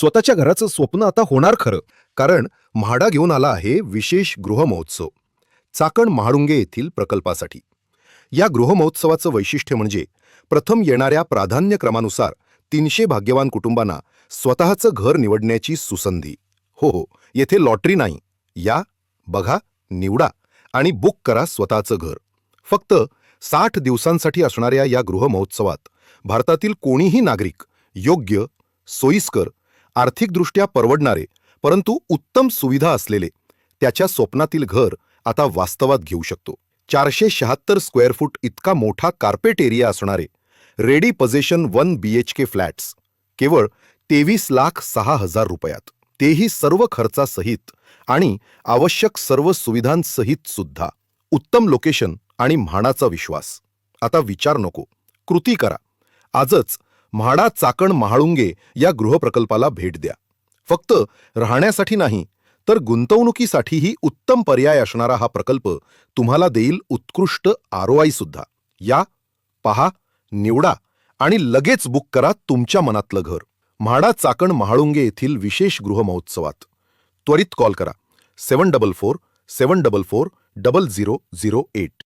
स्वतःच्या घराचं स्वप्न आता होणार खरं. कारण म्हाडा घेऊन आला आहे विशेष गृहमहोत्सव. चाकण महाळुंगे येथील प्रकल्पासाठी. या गृहमहोत्सवाचं वैशिष्ट्य म्हणजे प्रथम येणाऱ्या प्राधान्यक्रमानुसार तीनशे भाग्यवान कुटुंबांना स्वतःचं घर निवडण्याची सुसंधी. हो हो येथे लॉटरी नाही. या बघा निवडा आणि बुक करा स्वतःचं घर. फक्त साठ दिवसांसाठी असणाऱ्या या गृहमहोत्सवात भारतातील कोणीही नागरिक योग्य सोयीस्कर आर्थिकदृष्ट्या परवडणारे परंतु उत्तम सुविधा असलेले त्याच्या स्वप्नातील घर आता वास्तवात घेऊ शकतो. चारशे शहात्तर स्क्वेअर फूट इतका मोठा कार्पेट एरिया असणारे ready possession one B H K flats केवळ तेवीस लाख सहा हजार रुपयात. तेही सर्व खर्चासहित आणि आवश्यक सर्व सुविधांसहित सुद्धा. उत्तम लोकेशन आणि म्हाणाचा विश्वास. आता विचार नको. कृती करा. आजच म्हाडा चाकण महाळुंगे या गृहप्रकल्पाला भेट द्या. फक्त राहण्यासाठी नाही तर गुंतवणुकीसाठीही उत्तम पर्याय असणारा हा प्रकल्प तुम्हाला देईल उत्कृष्ट आरओआय सुद्धा. या पहा निवडा आणि लगेच बुक करा तुमच्या मनातलं घर. म्हाडा चाकण महाळुंगे येथील विशेष गृहमहोत्सवात त्वरित कॉल करा. Seven double four seven double four double zero zero eight.